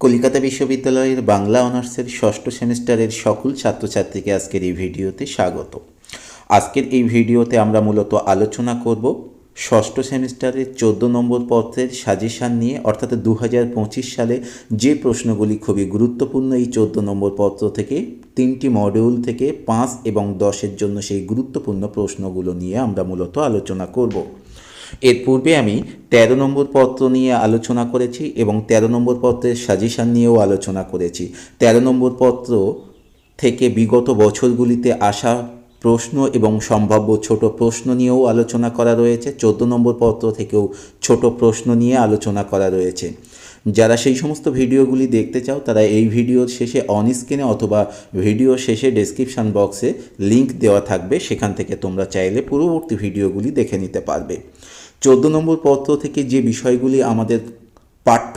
কলকাতা বিশ্ববিদ্যালয়ের বাংলা অনার্সের ষষ্ঠ সেমিস্টারের সকল ছাত্রছাত্রীকে আজকের এই ভিডিওতে স্বাগত। আজকের এই ভিডিওতে আমরা মূলত আলোচনা করব ষষ্ঠ সেমিস্টারের চোদ্দ নম্বর পত্রের সাজেশান নিয়ে, অর্থাৎ দু হাজার পঁচিশ সালে যে প্রশ্নগুলি খুবই গুরুত্বপূর্ণ এই চোদ্দ নম্বর পত্র থেকে, তিনটি মডিউল থেকে পাঁচ এবং দশের জন্য সেই গুরুত্বপূর্ণ প্রশ্নগুলো নিয়ে আমরা মূলত আলোচনা করব। এর পূর্বে আমি ১৩ নম্বর পত্র নিয়ে আলোচনা করেছি এবং ১৩ নম্বর পত্রের সাজেশান নিয়েও আলোচনা করেছি। ১৩ নম্বর পত্র থেকে বিগত বছরগুলিতে আসা প্রশ্ন এবং সম্ভাব্য ছোট প্রশ্ন নিয়েও আলোচনা করা রয়েছে। চোদ্দ নম্বর পত্র থেকেও ছোট প্রশ্ন নিয়ে আলোচনা করা রয়েছে। যারা সেই সমস্ত ভিডিওগুলি দেখতে চাও, তারা এই ভিডিওর শেষে অন স্ক্রিনে অথবা ভিডিও শেষে ডেসক্রিপশান বক্সে লিংক দেওয়া থাকবে। সেখান থেকে তোমরা চাইলে পূর্ববর্তী ভিডিওগুলি দেখে নিতে পারবে। চোদ্দ নম্বর পত্র থেকে যে বিষয়গুলি আমাদের পাঠ্য,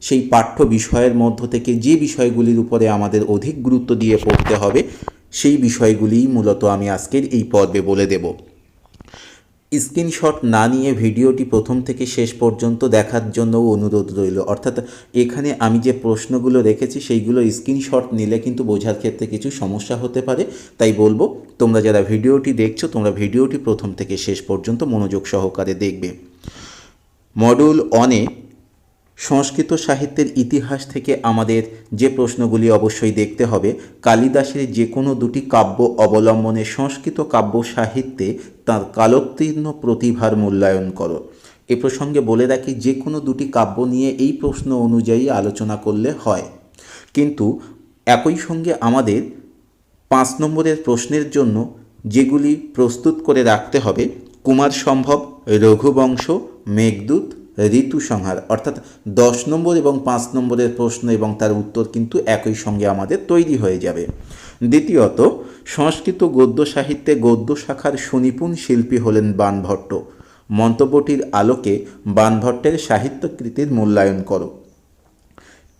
সেই পাঠ্য বিষয়ের মধ্য থেকে যে বিষয়গুলির উপরে আমাদের অধিক গুরুত্ব দিয়ে পড়তে হবে, সেই বিষয়গুলিই মূলত আমি আজকের এই পর্বে বলে দেব। স্ক্রিনশট না নিয়ে ভিডিওটি প্রথম থেকে শেষ পর্যন্ত দেখার জন্য অনুরোধ রইল। অর্থাৎ এখানে আমি যে প্রশ্নগুলো রেখেছি, সেইগুলো স্ক্রিনশট নিলে কিন্তু বোঝার ক্ষেত্রে কিছু সমস্যা হতে পারে। তাই বলব, তোমরা যারা ভিডিওটি দেখছ, তোমরা ভিডিওটি প্রথম থেকে শেষ পর্যন্ত মনোযোগ সহকারে দেখবে। মডিউল অনে সংস্কৃত সাহিত্যের ইতিহাস থেকে আমাদের যে প্রশ্নগুলি অবশ্যই দেখতে হবে, কালিদাসের যে কোনো দুটি কাব্য অবলম্বনে সংস্কৃত কাব্য সাহিত্যে তার কালোত্তীর্ণ প্রতিভার মূল্যায়ন করো। এ প্রসঙ্গে বলে রাখি যে কোনো দুটি কাব্য নিয়ে এই প্রশ্ন অনুযায়ী আলোচনা করলে হয়। কিন্তু একই সঙ্গে আমাদের পাঁচ নম্বরের প্রশ্নের জন্য যেগুলি প্রস্তুত করে রাখতে হবে কুমার সম্ভব রঘুবংশ, মেঘদূত ঋতু সংহার, অর্থাৎ দশ নম্বর এবং পাঁচ নম্বরের প্রশ্ন এবং তার উত্তর কিন্তু একই সঙ্গে আমাদের তৈরি হয়ে যাবে। দ্বিতীয়ত, সংস্কৃত গদ্য সাহিত্যে গদ্য শাখার সুনিপুণ শিল্পী হলেন বানভট্ট মন্তব্যটির আলোকে বানভট্টের সাহিত্যকৃতির মূল্যায়ন করো।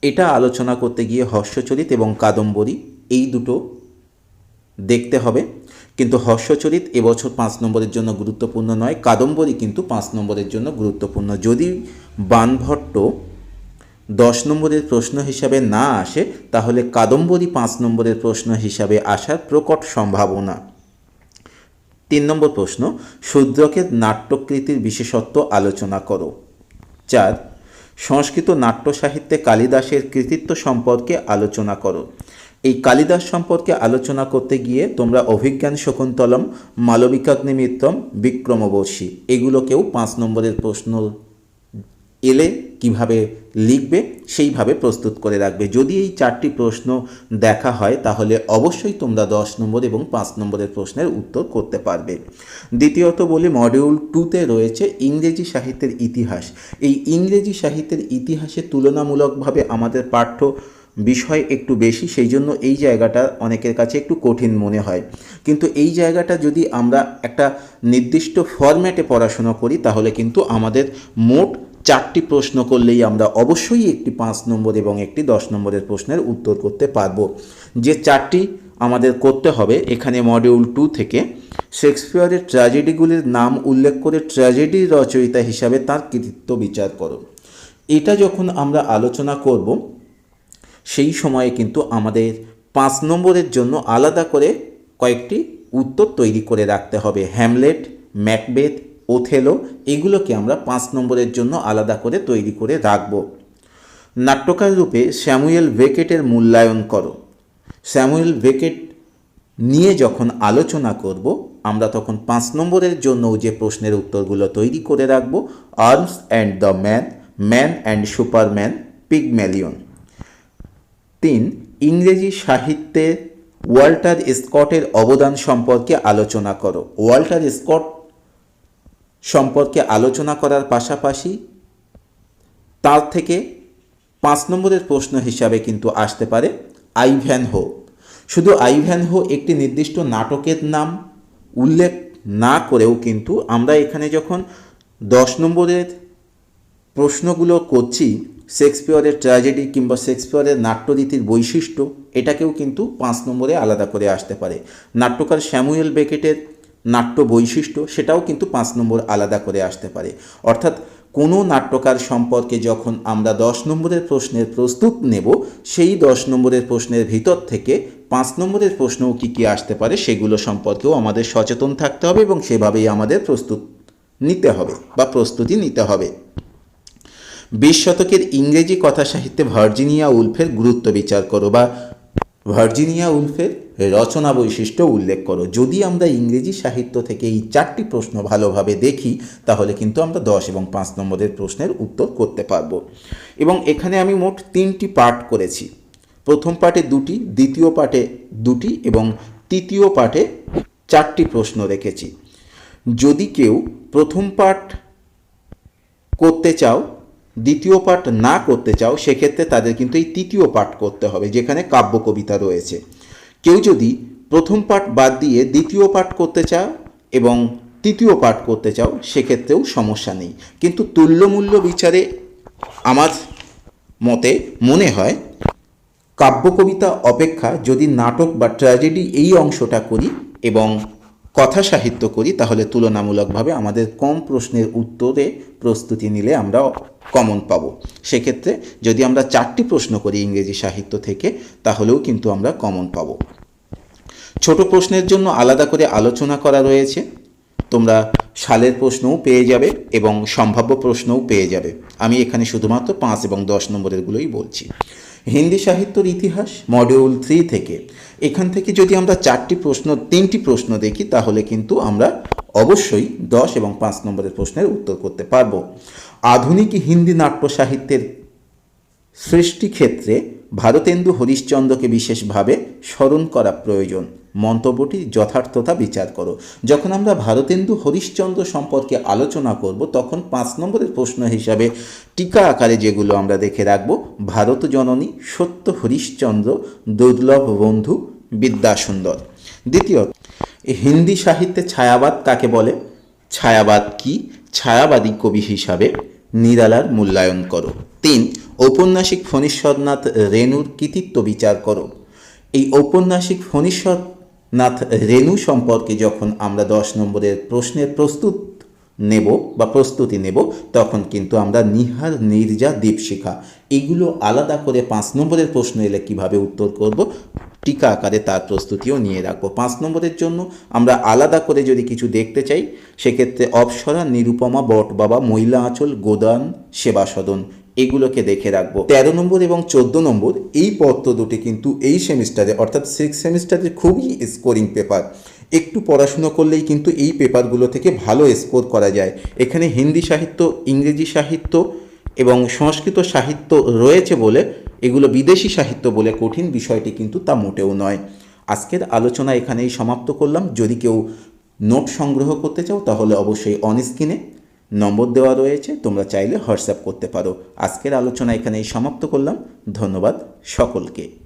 এটা আলোচনা করতে গিয়ে হর্ষচরিত এবং কাদম্বরী, এই দুটো দেখতে হবে। কিন্তু হর্ষচরিত এবছর পাঁচ নম্বরের জন্য গুরুত্বপূর্ণ নয়, কাদম্বরী কিন্তু পাঁচ নম্বরের জন্য গুরুত্বপূর্ণ। যদি বানভট্ট দশ নম্বরের প্রশ্ন হিসাবে না আসে, তাহলে কাদম্বরী পাঁচ নম্বরের প্রশ্ন হিসাবে আসার প্রকট সম্ভাবনা। তিন নম্বর প্রশ্ন শূদ্রকের নাট্যকৃতির বিশেষত্ব আলোচনা করো। চার, সংস্কৃত নাট্য সাহিত্যে কালিদাসের কৃতিত্ব সম্পর্কে আলোচনা করো। এই কালিদাস সম্পর্কে আলোচনা করতে গিয়ে তোমরা অভিজ্ঞান শকুন্তলম মালবিকাগ্নিমিত্রম বিক্রমবর্ষী। এগুলোকেও পাঁচ নম্বরের প্রশ্ন এলে কীভাবে লিখবে, সেইভাবে প্রস্তুত করে রাখবে। যদি এই চারটি প্রশ্ন দেখা হয়, তাহলে অবশ্যই তোমরা দশ নম্বর এবং পাঁচ নম্বরের প্রশ্নের উত্তর করতে পারবে। দ্বিতীয়ত বলি মডিউল টুতে রয়েছে ইংরেজি সাহিত্যের ইতিহাস। এই ইংরেজি সাহিত্যের ইতিহাসে তুলনামূলকভাবে আমাদের পাঠ্য বিষয় একটু বেশি, সেই জন্য এই জায়গাটা অনেকের কাছে একটু কঠিন মনে হয়। কিন্তু এই জায়গাটা যদি আমরা একটা নির্দিষ্ট ফরম্যাটে পড়াশোনা করি, তাহলে কিন্তু আমাদের মোট চারটি প্রশ্ন করলেই আমরা অবশ্যই একটি পাঁচ নম্বর এবং একটি দশ নম্বরের প্রশ্নের উত্তর করতে পারব। যে চারটি আমাদের করতে হবে, এখানে মডিউল টু থেকে শেক্সপিয়ারের ট্র্যাজেডিগুলির নাম উল্লেখ করে ট্র্যাজেডির রচয়িতা হিসাবে তার কৃতিত্ব বিচার করো। এটা যখন আমরা আলোচনা করব সেই সময়ে কিন্তু আমাদের পাঁচ নম্বরের জন্য আলাদা করে কয়েকটি উত্তর তৈরি করে রাখতে হবে। হ্যামলেট ম্যাকবেথ ওথেলো এগুলোকে আমরা পাঁচ নম্বরের জন্য আলাদা করে তৈরি করে রাখব। নাট্যকার রূপে স্যামুয়েল বেকেটের মূল্যায়ন করো। স্যামুয়েল বেকেট নিয়ে যখন আলোচনা করব, আমরা তখন পাঁচ নম্বরের জন্য যে প্রশ্নের উত্তরগুলো তৈরি করে রাখব arms and the man man and superman Pygmalion তিন ইংরেজি সাহিত্যে ওয়াল্টার স্কটের অবদান সম্পর্কে আলোচনা করো। ওয়াল্টার স্কট সম্পর্কে আলোচনা করার পাশাপাশি তার থেকে পাঁচ নম্বরের প্রশ্ন হিসাবে কিন্তু আসতে পারে আইভ্যান হো শুধু আইভ্যান হো একটি নির্দিষ্ট নাটকের নাম উল্লেখ না করেও কিন্তু আমরা এখানে যখন দশ নম্বরের প্রশ্নগুলো করছি শেক্সপিয়রের ট্র্যাজেডি কিংবা শেক্সপিয়রের নাট্যরীতির বৈশিষ্ট্য, এটাকেও কিন্তু পাঁচ নম্বরে আলাদা করে আসতে পারে। নাট্যকার স্যামুয়েল বেকেটের নাট্য বৈশিষ্ট্য, সেটাও কিন্তু পাঁচ নম্বর আলাদা করে আসতে পারে। অর্থাৎ কোনো নাট্যকার সম্পর্কে যখন আমরা দশ নম্বরের প্রশ্নের প্রস্তুত নেব, সেই দশ নম্বরের প্রশ্নের ভিতর থেকে পাঁচ নম্বরের প্রশ্নও কী কী আসতে পারে, সেগুলো সম্পর্কেও আমাদের সচেতন থাকতে হবে এবং সেভাবেই আমাদের প্রস্তুত নিতে হবে বা প্রস্তুতি নিতে হবে। বিশ শতকের ইংরেজি কথা সাহিত্যে ভার্জিনিয়া উলফের গুরুত্ব বিচার করো বা ভার্জিনিয়া উলফের রচনা বৈশিষ্ট্য উল্লেখ করো। যদি আমরা ইংরেজি সাহিত্য থেকে এই চারটি প্রশ্ন ভালোভাবে দেখি, তাহলে কিন্তু আমরা দশ এবং পাঁচ নম্বরের প্রশ্নের উত্তর করতে পারব। এবং এখানে আমি মোট তিনটি পার্ট করেছি। প্রথম পার্টে দুটি, দ্বিতীয় পার্টে দুটি এবং তৃতীয় পার্টে চারটি প্রশ্ন রেখেছি। যদি কেউ প্রথম পার্ট করতে চাও দ্বিতীয় পাঠ না করতে চাও, সেক্ষেত্রে তাদের কিন্তু এই তৃতীয় পাঠ করতে হবে, যেখানে কাব্য কবিতা রয়েছে। কেউ যদি প্রথম পাঠ বাদ দিয়ে দ্বিতীয় পাঠ করতে চাও এবং তৃতীয় পাঠ করতে চাও, সেক্ষেত্রেও সমস্যা নেই। কিন্তু তুল্যমূল্য বিচারে আমার মতে মনে হয়, কাব্য কবিতা অপেক্ষা যদি নাটক বা ট্র্যাজেডি এই অংশটা করি এবং কথা সাহিত্য করি, তাহলে তুলনামূলকভাবে আমাদের কম প্রশ্নের উত্তরে প্রস্তুতি নিলে আমরা কমন পাবো। সেক্ষেত্রে যদি আমরা চারটি প্রশ্ন করি ইংরেজি সাহিত্য থেকে, তাহলেও কিন্তু আমরা কমন পাবো। ছোট প্রশ্নের জন্য আলাদা করে আলোচনা করা রয়েছে। তোমরা সালের প্রশ্নও পেয়ে যাবে এবং সম্ভাব্য প্রশ্নও পেয়ে যাবে। আমি এখানে শুধুমাত্র পাঁচ এবং দশ নম্বরেরগুলোই বলছি। হিন্দি সাহিত্যর ইতিহাস মডিউল থ্রি থেকে। এখান থেকে যদি আমরা চারটি প্রশ্ন, তিনটি প্রশ্ন দেখি, তাহলে কিন্তু আমরা অবশ্যই দশ এবং পাঁচ নম্বরের প্রশ্নের উত্তর করতে পারব। আধুনিক হিন্দি নাট্য সাহিত্যের সৃষ্টি ক্ষেত্রে ভারতেন্দু হরিশ্চন্দ্রকে বিশেষভাবে স্মরণ করা প্রয়োজন। মন্তব্যটি যথার্থতা বিচার করো। যখন আমরা ভারতেন্দু হরিশ্চন্দ্র সম্পর্কে আলোচনা করব, তখন পাঁচ নম্বরের প্রশ্ন হিসাবে টিকা আকারে যেগুলো আমরা দেখে রাখব, ভারত জননী সত্য হরিশ্চন্দ্র, দুর্লভ বন্ধু বিদ্যাসুন্দর। দ্বিতীয়ত হিন্দি সাহিত্যে ছায়াবাদ কাকে বলে? ছায়াবাদ কি? ছায়াবাদী কবি হিসাবে নিরালার মূল্যায়ন করো। তিন, ঔপন্যাসিক ফণীশ্বরনাথ রেণুর কৃতিত্ব বিচার করো। এই ঔপন্যাসিক ফণীশ্বরনাথ রেণু সম্পর্কে যখন আমরা দশ নম্বরের প্রশ্নের প্রস্তুত নেব বা প্রস্তুতি নেব, তখন কিন্তু আমরা নিহার, নির্জা, দীপশিখা এগুলো আলাদা করে পাঁচ নম্বরের প্রশ্ন এলে কীভাবে উত্তর করব, টিকা আকারে তার প্রস্তুতিও নিয়ে রাখব। পাঁচ নম্বরের জন্য আমরা আলাদা করে যদি কিছু দেখতে চাই, সেক্ষেত্রে অপসরা, নিরুপমা বট বাবা, মহিলা আঁচল, গোদান, সেবা সদন এগুলোকে দেখে রাখব। তেরো নম্বর এবং চোদ্দ নম্বর, এই পত্র দুটি কিন্তু এই সেমিস্টারে, অর্থাৎ সিক্স সেমিস্টারে খুবই স্কোরিং পেপার একটু পড়াশুনো করলেই কিন্তু এই পেপারগুলো থেকে ভালো স্কোর করা যায়। এখানে হিন্দি সাহিত্য, ইংরেজি সাহিত্য এবং সংস্কৃত সাহিত্য রয়েছে বলে, এগুলো বিদেশি সাহিত্য বলে কঠিন বিষয়টি কিন্তু তা মোটেও নয়। আজকের আলোচনা এখানেই সমাপ্ত করলাম। যদি কেউ নোট সংগ্রহ করতে চাও তাহলে অবশ্যই অন স্ক্রিনে নম্বর দেওয়া রয়েছে, তোমরা চাইলে হোয়াটসঅ্যাপ করতে পারো। আজকের আলোচনা এখানেই সমাপ্ত করলাম। ধন্যবাদ সকলকে।